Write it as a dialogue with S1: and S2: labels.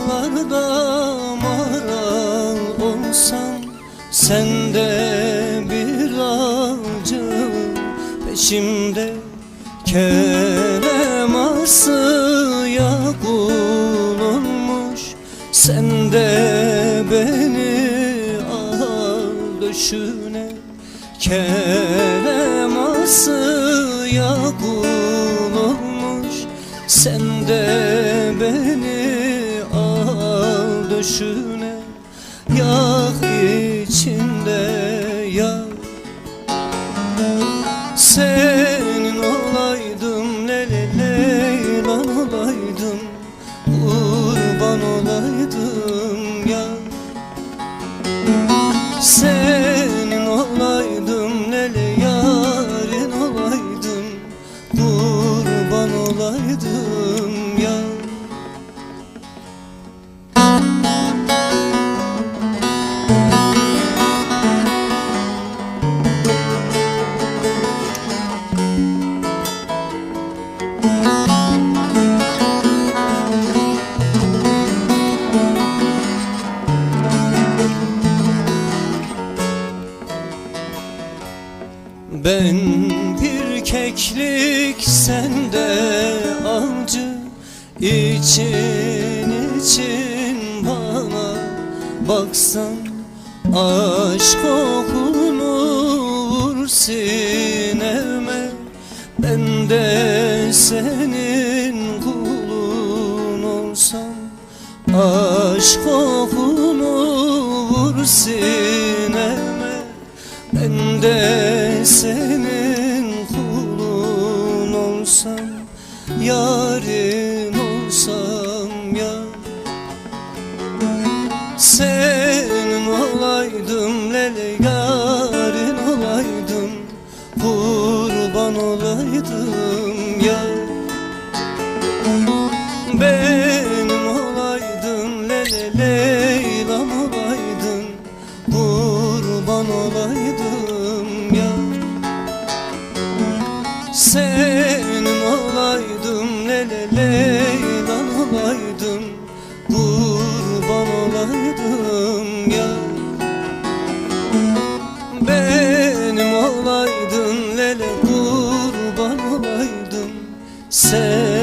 S1: Dağlarda maral olsam Sende bir avcı Peşimde kerem asıya kul olmuş Sende beni al düşüne Kerem asıya kul olmuş Sende beni düşüne Yak içinde yak senin olaydım lele leylan olaydım Kurban olaydım ya. Senin Ben bir keklik sende avcı. İçin için bana baksan Aşk kokunu vur sineme Ben de senin kulun olsam Aşk kokunu vur sineme Ben de senin kulun olsam Yarın olsam ya. Senin olaydım lele yarın olaydım Kurban olaydım ya. Benim Senin olaydım lele leylan olaydım. Kurban olaydım ya Benim olaydın lele kurban olaydım. Sen